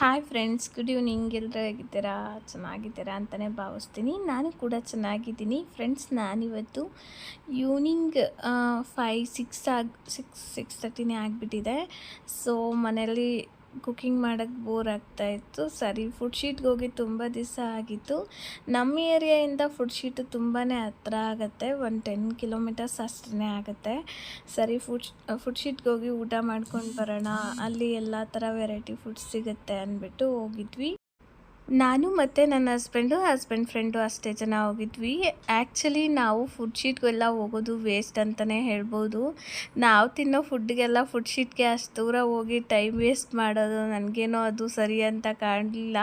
Hi friends good evening ಎಲ್ಲರೂ ಹೇಗಿದ್ದೀರಾ? ಚೆನ್ನಾಗಿದ್ದೀರಾ ಅಂತಲೇ ಭಾವಿಸ್ತೀನಿ. ನಾನು ಕೂಡ ಚೆನ್ನಾಗಿದ್ದೀನಿ. ಫ್ರೆಂಡ್ಸ್ ನಾನಿವತ್ತು ಈವ್ನಿಂಗ್ ಫೈ ಸಿಕ್ಸ್ ಆಗಿ ಸಿಕ್ಸ್ ಸಿಕ್ಸ್ ತರ್ಟಿನೇ ಆಗಿಬಿಟ್ಟಿದೆ. ಸೊ ಮನೇಲಿ ಕುಕ್ಕಿಂಗ್ ಮಾಡೋಕ್ಕೆ ಬೋರ್ ಆಗ್ತಾಯಿತ್ತು ಸರಿ ಫುಡ್ ಶೀಟ್ಗೆ ಹೋಗಿ ತುಂಬ ದಿವಸ ಆಗಿತ್ತು. ನಮ್ಮ ಏರಿಯಾಯಿಂದ ಫುಡ್ ಶೀಟ್ ತುಂಬಾ ಹತ್ರ ಆಗುತ್ತೆ. ಒಂದು ಟೆನ್ ಕಿಲೋಮೀಟರ್ಸ್ ಅಷ್ಟೇ ಆಗುತ್ತೆ. ಸರಿ ಫುಡ್ ಫುಡ್ ಶೀಟ್ಗೆ ಹೋಗಿ ಊಟ ಮಾಡ್ಕೊಂಡು ಬರೋಣ. ಅಲ್ಲಿ ಎಲ್ಲ ಥರ ವೆರೈಟಿ ಫುಡ್ ಸಿಗುತ್ತೆ ಅಂದ್ಬಿಟ್ಟು ಹೋಗಿದ್ವಿ. ನಾನು ಮತ್ತು ನನ್ನ ಹಸ್ಬೆಂಡು ಹಸ್ಬೆಂಡ್ ಫ್ರೆಂಡು ಅಷ್ಟೇ ಜನ ಹೋಗಿದ್ವಿ. ಆ್ಯಕ್ಚುಲಿ ನಾವು ಫುಡ್ ಶೀಟ್ಗೆಲ್ಲ ಹೋಗೋದು ವೇಸ್ಟ್ ಅಂತಲೇ ಹೇಳ್ಬೋದು. ನಾವು ತಿನ್ನೋ ಫುಡ್ಗೆಲ್ಲ ಫುಡ್ ಶೀಟ್ಗೆ ಅಷ್ಟು ದೂರ ಹೋಗಿ ಟೈಮ್ ವೇಸ್ಟ್ ಮಾಡೋದು ನನಗೇನೋ ಅದು ಸರಿ ಅಂತ ಕಾಣಲಿಲ್ಲ.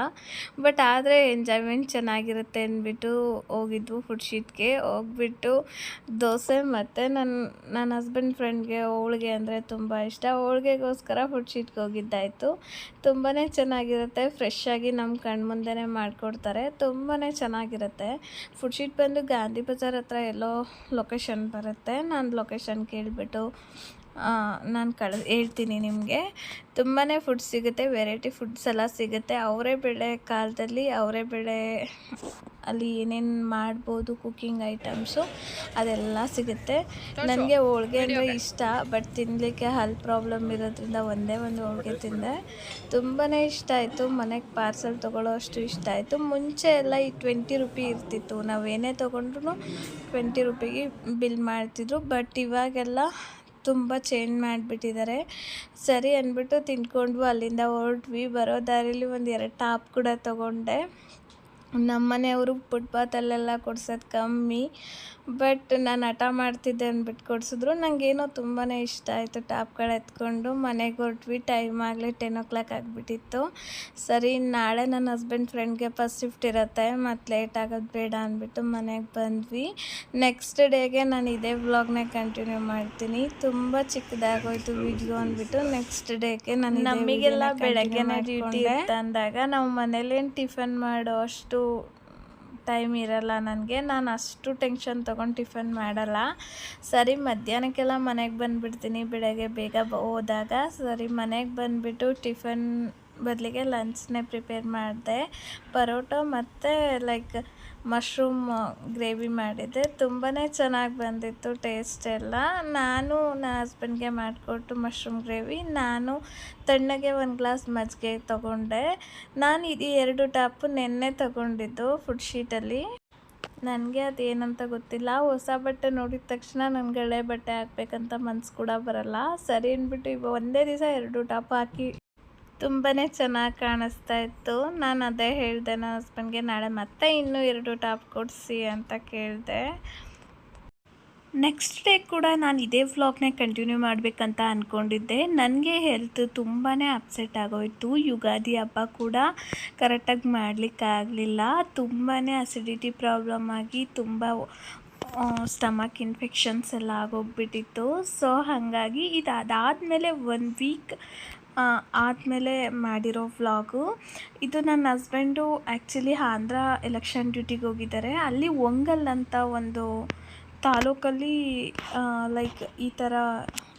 ಬಟ್ ಆದರೆ ಎಂಜಾಯ್ಮೆಂಟ್ ಚೆನ್ನಾಗಿರುತ್ತೆ ಅಂದ್ಬಿಟ್ಟು ಹೋಗಿದ್ವು ಫುಡ್ ಶೀಟ್ಗೆ ಹೋಗ್ಬಿಟ್ಟು ದೋಸೆ ಮತ್ತು ನನ್ನ ನನ್ನ ಹಸ್ಬೆಂಡ್ ಫ್ರೆಂಡ್ಗೆ ಹೋಳಿಗೆ ಅಂದರೆ ತುಂಬ ಇಷ್ಟ. ಹೋಳಿಗೆಗೋಸ್ಕರ ಫುಡ್ ಶೀಟ್ಗೆ ಹೋಗಿದ್ದಾಯಿತು. ತುಂಬಾ ಚೆನ್ನಾಗಿರುತ್ತೆ. ಫ್ರೆಶ್ ಆಗಿ ನಮ್ಮ ಕಣ್ಮುಂದೆ ಮುಂದೆನೇ ಮಾಡಿಕೊಡ್ತಾರೆ. ತುಂಬಾ ಚೆನ್ನಾಗಿರುತ್ತೆ. ಫುಡ್ ಶೀಟ್ ಬಂದು ಗಾಂಧಿ ಬಜಾರ್ ಹತ್ರ ಎಲ್ಲೋ ಲೊಕೇಶನ್ ಬರುತ್ತೆ. ನಾನು ಲೊಕೇಶನ್ ಕೇಳಿಬಿಟ್ಟು ನಾನು ಕಳ ಹೇಳ್ತೀನಿ ನಿಮಗೆ. ತುಂಬಾ ಫುಡ್ ಸಿಗುತ್ತೆ ವೆರೈಟಿ ಫುಡ್ಸ್ ಎಲ್ಲ ಸಿಗುತ್ತೆ. ಅವರೇ ಬೆಳೆ ಕಾಲದಲ್ಲಿ ಅವರೇ ಬೆಳೆ ಅಲ್ಲಿ ಏನೇನು ಮಾಡ್ಬೋದು ಕುಕ್ಕಿಂಗ್ ಐಟಮ್ಸು ಅದೆಲ್ಲ ಸಿಗುತ್ತೆ. ನನಗೆ ಹೋಳಿಗೆ ಅಂದರೆ ಇಷ್ಟ ಬಟ್ ತಿನ್ನಲಿಕ್ಕೆ ಹಲ್ ಪ್ರಾಬ್ಲಮ್ ಇರೋದ್ರಿಂದ ಒಂದೇ ಒಂದು ಹೋಳಿಗೆ ತಿಂದೆ. ತುಂಬಾ ಇಷ್ಟ ಆಯಿತು ಮನೆಗೆ ಪಾರ್ಸಲ್ ತೊಗೊಳ್ಳೋ ಅಷ್ಟು ಇಷ್ಟ ಆಯಿತು. ಮುಂಚೆ ಎಲ್ಲ ಈ ಟ್ವೆಂಟಿ ರುಪಿ ಇರ್ತಿತ್ತು. ನಾವೇನೇ ತೊಗೊಂಡ್ರು ಟ್ವೆಂಟಿ ರುಪಿಗೆ ಬಿಲ್ ಮಾಡ್ತಿದ್ರು ಬಟ್ ಇವಾಗೆಲ್ಲ ತುಂಬ ಚೇಂಜ್ ಮಾಡಿಬಿಟ್ಟಿದ್ದಾರೆ. ಸರಿ ಅಂದ್ಬಿಟ್ಟು ತಿಂದ್ಕೊಂಡು ಅಲ್ಲಿಂದ ಹೊರಟ್ವಿ. ಬರೋ ದಾರಿಲಿ ಒಂದು ಎರಡು ಟಾಪ್ ಕೂಡ ತೊಗೊಂಡೆ. ನಮ್ಮ ಮನೆಯವರು ಫುಟ್ಪಾತಲ್ಲೆಲ್ಲ ಕೊಡ್ಸೋದು ಕಮ್ಮಿ ಬಟ್ ನಾನು ಹಠ ಮಾಡ್ತಿದ್ದೆ ಅಂದ್ಬಿಟ್ಟು ಕೊಡಿಸಿದ್ರು. ನನಗೇನೋ ತುಂಬಾ ಇಷ್ಟ ಆಯಿತು ಟಾಪ್ಗಳು ಎತ್ಕೊಂಡು. ಮನೆಗೆ ಹೊರಟ್ವಿ ಟೈಮ್ ಆಗಲಿ ಟೆನ್ ಓ ಕ್ಲಾಕ್ ಆಗಿಬಿಟ್ಟಿತ್ತು. ಸರಿ ನಾಳೆ ನನ್ನ ಹಸ್ಬೆಂಡ್ ಫ್ರೆಂಡ್ಗೆ ಫಸ್ಟ್ ಶಿಫ್ಟ್ ಇರುತ್ತೆ ಮತ್ತು ಲೇಟ್ ಆಗೋದು ಬೇಡ ಅಂದ್ಬಿಟ್ಟು ಮನೆಗೆ ಬಂದ್ವಿ. ನೆಕ್ಸ್ಟ್ ಡೇಗೆ ನಾನು ಇದೇ ವ್ಲಾಗ್ನ ಕಂಟಿನ್ಯೂ ಮಾಡ್ತೀನಿ. ತುಂಬ ಚಿಕ್ಕದಾಗೋಯ್ತು ವಿಡಿಯೋ ಅಂದ್ಬಿಟ್ಟು ನೆಕ್ಸ್ಟ್ ಡೇಗೆ ನಾನು ನಮಗೆಲ್ಲ ಬೆಳಗ್ಗೆನೇ ಡ್ಯೂಟಿ ಅಂದಾಗ ನಾವು ಮನೇಲೇನು ಟಿಫನ್ ಮಾಡೋ ಅಷ್ಟು ಟೈಮ್ ಇರಲ್ಲ ನನಗೆ. ನಾನು ಅಷ್ಟು ಟೆನ್ಷನ್ ತೊಗೊಂಡು ಟಿಫನ್ ಮಾಡಲ್ಲ. ಸರಿ, ಮಧ್ಯಾಹ್ನಕ್ಕೆಲ್ಲ ಮನೆಗೆ ಬಂದುಬಿಡ್ತೀನಿ. ಬೆಳಗ್ಗೆ ಬೇಗ ಹೋದಾಗ ಸರಿ, ಮನೆಗೆ ಬಂದುಬಿಟ್ಟು ಟಿಫನ್ ಬದಲಿಗೆ ಲಂಚ್ನೇ ಪ್ರಿಪೇರ್ ಮಾಡಿದೆ. ಪರೋಟ ಮತ್ತು, ಲೈಕ್ ಮಶ್ರೂಮ್ ಗ್ರೇವಿ ಮಾಡಿದ್ದೆ. ತುಂಬಾ ಚೆನ್ನಾಗಿ ಬಂದಿತ್ತು ಟೇಸ್ಟ್ ಎಲ್ಲ. ನಾನು, ನನ್ನ ಹಸ್ಬೆಂಡ್ಗೆ ಮಾಡಿಕೊಟ್ಟು ಮಶ್ರೂಮ್ ಗ್ರೇವಿ. ನಾನು ತಣ್ಣಗೆ ಒಂದು ಗ್ಲಾಸ್ ಮಜ್ಜಿಗೆ ತೊಗೊಂಡೆ. ನಾನು ಇದು ಎರಡು ಟಾಪು ನೆನ್ನೆ ತೊಗೊಂಡಿದ್ದು ಫುಡ್ ಶೀಟಲ್ಲಿ ನನಗೆ ಅದೇನಂತ ಗೊತ್ತಿಲ್ಲ. ಹೊಸ ಬಟ್ಟೆ ನೋಡಿದ ತಕ್ಷಣ ನನಗೆ ಹಳೆ ಬಟ್ಟೆ ಹಾಕ್ಬೇಕಂತ ಮನ್ಸು ಕೂಡ ಬರಲ್ಲ. ಸರಿ ಅಂದ್ಬಿಟ್ಟು ಇವಾಗ ಒಂದೇ ದಿವಸ ಎರಡು ಟಾಪ್ ಹಾಕಿ ತುಂಬಾ ಚೆನ್ನಾಗಿ ಕಾಣಿಸ್ತಾ ಇತ್ತು. ನಾನು ಅದೇ ಹೇಳಿದೆ ನನ್ನ ಹಸ್ಬೆಂಡ್ಗೆ ನಾಳೆ ಮತ್ತೆ ಇನ್ನೂ ಎರಡು ಟಾಪ್ ಕೊಡಿಸಿ ಅಂತ ಕೇಳಿದೆ. ನೆಕ್ಸ್ಟ್ ಡೇ ಕೂಡ ನಾನು ಇದೇ ವ್ಲಾಗ್ನೇ ಕಂಟಿನ್ಯೂ ಮಾಡಬೇಕಂತ ಅಂದ್ಕೊಂಡಿದ್ದೆ ನನಗೆ ಹೆಲ್ತ್ ತುಂಬಾ ಅಪ್ಸೆಟ್ ಆಗೋಯಿತು. ಯುಗಾದಿ ಹಬ್ಬ ಕೂಡ ಕರೆಕ್ಟಾಗಿ ಮಾಡಲಿಕ್ಕಾಗಲಿಲ್ಲ. ತುಂಬಾ ಅಸಿಡಿಟಿ ಪ್ರಾಬ್ಲಮ್ ಆಗಿ ತುಂಬ ಸ್ಟಮಕ್ ಇನ್ಫೆಕ್ಷನ್ಸ್ ಎಲ್ಲ ಆಗೋಗ್ಬಿಟ್ಟಿತ್ತು. ಸೊ ಹಾಗಾಗಿ ಇದು ಅದಾದಮೇಲೆ ಒನ್ ವೀಕ್ ಆದಮೇಲೆ ಮಾಡಿರೋ ವ್ಲಾಗು. ಇದು ನನ್ನ ಹಸ್ಬೆಂಡು ಆ್ಯಕ್ಚುಲಿ ಆಂಧ್ರ ಎಲೆಕ್ಷನ್ ಡ್ಯೂಟಿಗೆ ಹೋಗಿದ್ದಾರೆ. ಅಲ್ಲಿ ಒಂಗಲ್ ಅಂತ ಒಂದು ತಾಲೂಕಲ್ಲಿ ಲೈಕ್ ಈ ಥರ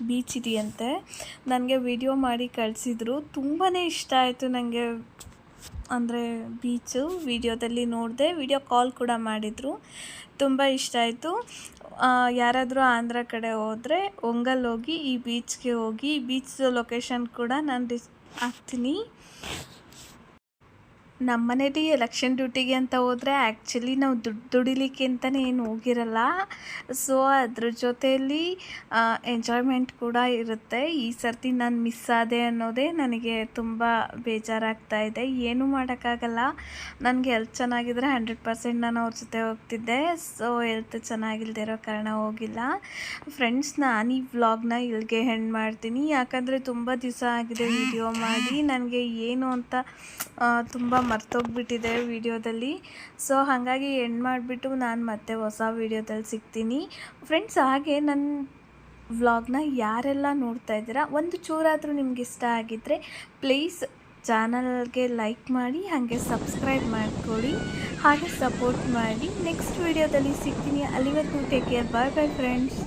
ಬೀಚ್ ಇದೆಯಂತೆ. ನನಗೆ ವಿಡಿಯೋ ಮಾಡಿ ಕಳಿಸಿದ್ರು. ತುಂಬಾ ಇಷ್ಟ ಆಯಿತು ನನಗೆ ಅಂದರೆ ಬೀಚು. ವಿಡಿಯೋದಲ್ಲಿ ನೋಡಿದೆ, ವಿಡಿಯೋ ಕಾಲ್ ಕೂಡ ಮಾಡಿದರು. ತುಂಬ ಇಷ್ಟ ಆಯಿತು. ಯಾರಾದರೂ ಆಂಧ್ರ ಕಡೆ ಹೋದರೆ ಒಂಗಲ್ ಹೋಗಿ ಈ ಬೀಚ್ಗೆ ಹೋಗಿ ಬೀಚ್ ಲೊಕೇಶನ್ ಕೂಡ ನಾನು ಡಿಸ್ ಹಾಕ್ತೀನಿ. ನಮ್ಮ ಮನೇಲಿ ಎಲೆಕ್ಷನ್ ಡ್ಯೂಟಿಗೆ ಅಂತ ಹೋದರೆ ಆ್ಯಕ್ಚುಲಿ ನಾವು ದುಡ್ಡು ದುಡಿಲಿಕ್ಕೆ ಅಂತಲೇ ಏನು ಹೋಗಿರಲ್ಲ. ಸೊ, ಅದ್ರ ಜೊತೆಯಲ್ಲಿ ಎಂಜಾಯ್ಮೆಂಟ್ ಕೂಡ ಇರುತ್ತೆ. ಈ ಸರ್ತಿ ನಾನು ಮಿಸ್ ಆದೆ ಅನ್ನೋದೇ ನನಗೆ ತುಂಬ ಬೇಜಾರಾಗ್ತಾ ಇದೆ. ಏನೂ ಮಾಡೋಕ್ಕಾಗಲ್ಲ. ನನಗೆ ಹೆಲ್ತ್ ಚೆನ್ನಾಗಿದ್ದರೆ ಹಂಡ್ರೆಡ್ ಪರ್ಸೆಂಟ್ ನಾನು ಅವ್ರ ಜೊತೆ ಹೋಗ್ತಿದ್ದೆ. ಸೊ ಹೆಲ್ತ್ ಚೆನ್ನಾಗಿಲ್ದೇ ಇರೋ ಕಾರಣ ಹೋಗಿಲ್ಲ. ಫ್ರೆಂಡ್ಸ್ ನಾನು ಈ ವ್ಲಾಗ್ನ ಇಲ್ಲಿಗೆ ಹೆಣ್ಣು ಮಾಡ್ತೀನಿ. ಯಾಕಂದರೆ ತುಂಬ ದಿವಸ ಆಗಿದೆ ವಿಡಿಯೋ ಮಾಡಿ. ನನಗೆ ಏನು ಅಂತ ತುಂಬ ಮರ್ತೋಗ್ಬಿಟ್ಟಿದೆ ವಿಡಿಯೋದಲ್ಲಿ. ಸೊ ಹಾಗಾಗಿ ಎಂಡ್ ಮಾಡಿಬಿಟ್ಟು ನಾನು ಮತ್ತೆ ಹೊಸ ವಿಡಿಯೋದಲ್ಲಿ ಸಿಗ್ತೀನಿ. ಫ್ರೆಂಡ್ಸ್ ಹಾಗೆ ನನ್ನ ವ್ಲಾಗ್ನ ಯಾರೆಲ್ಲ ನೋಡ್ತಾ ಇದ್ದೀರಾ, ಒಂದು ಚೂರಾದರೂ ನಿಮ್ಗೆ ಇಷ್ಟ ಆಗಿದ್ದರೆ ಪ್ಲೀಸ್ ಚಾನಲ್ಗೆ ಲೈಕ್ ಮಾಡಿ, ಹಾಗೆ ಸಬ್ಸ್ಕ್ರೈಬ್ ಮಾಡಿಕೊಡಿ ಹಾಗೆ ಸಪೋರ್ಟ್ ಮಾಡಿ. ನೆಕ್ಸ್ಟ್ ವಿಡಿಯೋದಲ್ಲಿ ಸಿಗ್ತೀನಿ. ಅಲ್ಲಿವರೆಗೂ take care bye bye friends